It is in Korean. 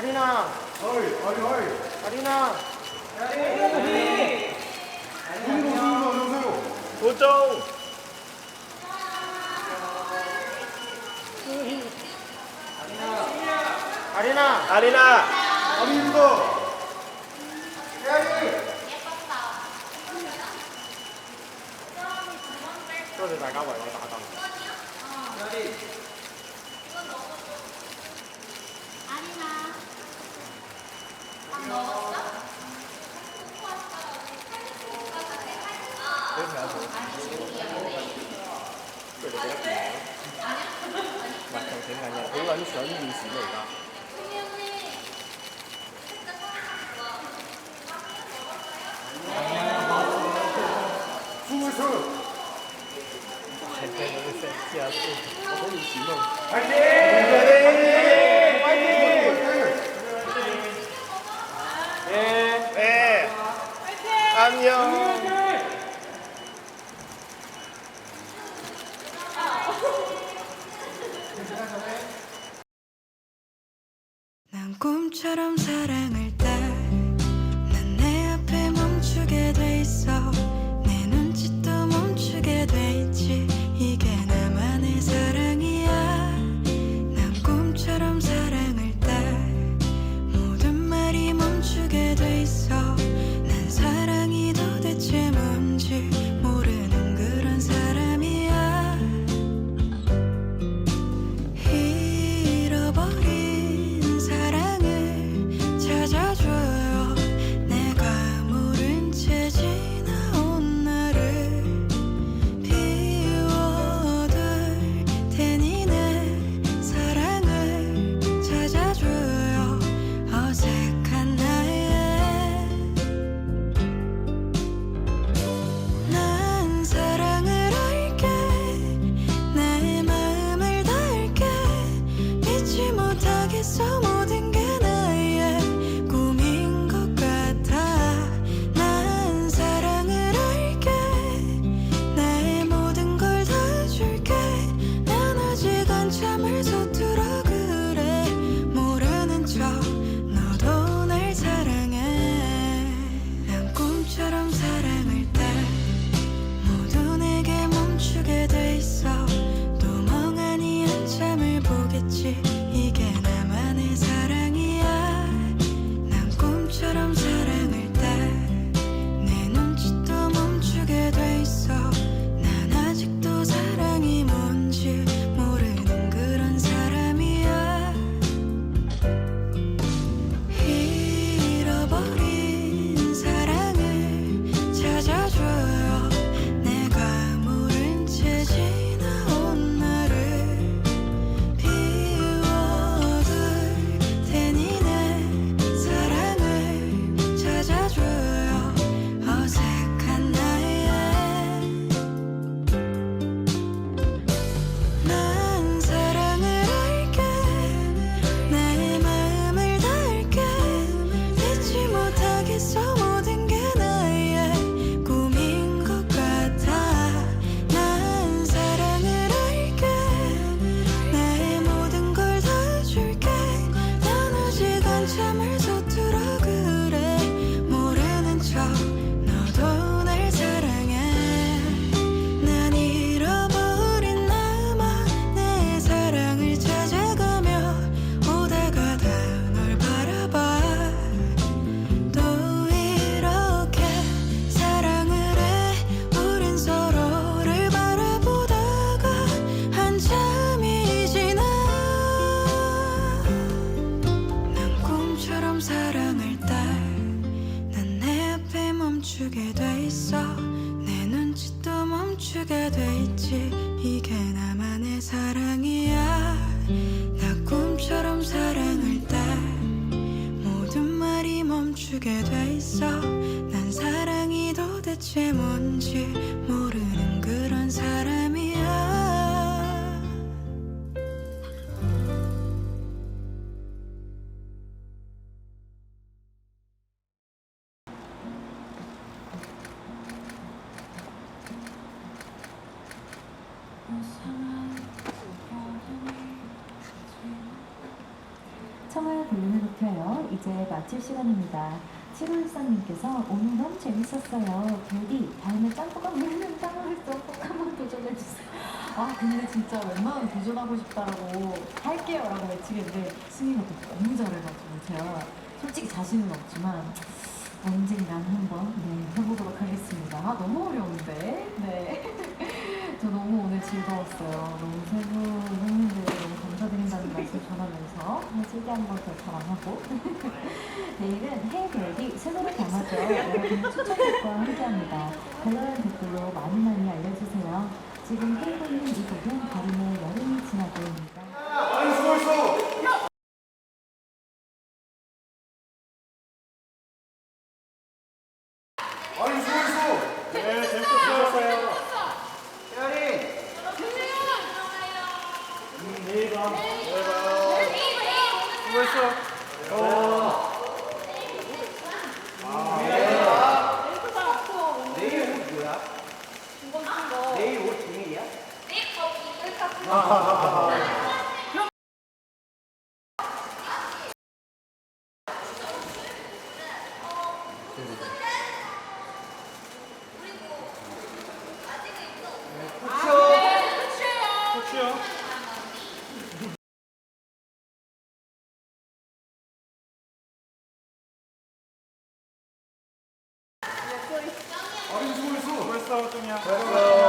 아리나 어이 어이 어이 아리나 아리 누구 누구 누구세요? 도정 아리나 아리나 아리입니다 아리 예뻤다. 또 나가봐요. 나가. 잠시만요. 별로 아니 전이 있습니다. 이거. 스물 스물. 잘 때는 센티하고 어머니 지금. 파이팅! 꿈처럼 사랑을 멈추게 돼 있어. 내 눈치도 멈추게 돼 있지. 이게 나만의 사랑이야. 나 꿈처럼 사랑을 때 모든 말이 멈추게 돼 있어. 난 사랑이 도대체 뭔지 모르는 그런 사랑. 청을 볼륨을 높여요. 이제 마칠 시간입니다. 753님께서 오늘 너무 재밌었어요. 부디 다음에 짬뽕가 먹는 짬뽕에서 꼭 한번 도전해주세요. 아 근데 진짜 웬만하면 도전하고 싶다라고 할게요 라고 외치겠는데 승희가 또 너무 잘해가지고 제가 솔직히 자신은 없지만 언젠간 한번 네, 해보도록 하겠습니다. 아, 너무 어려운데? 네. 저 너무 오늘 즐거웠어요. 전하면서 세게 한번 더 자랑하고 내일은 해별이 새 노래 담아줘 여러분의 추천곡과 함께합니다. 별로한 댓글로 많이 많이 알려주세요. 지금 흐르고 있는 이 곡은 가림의 여름이 지나고입니다. 아니 수고했어. 아니 수고했어. 네, 재밌었어요. 됐어. 어. 아, 아, 아. 내일 옷 뭐야? 好了，同学。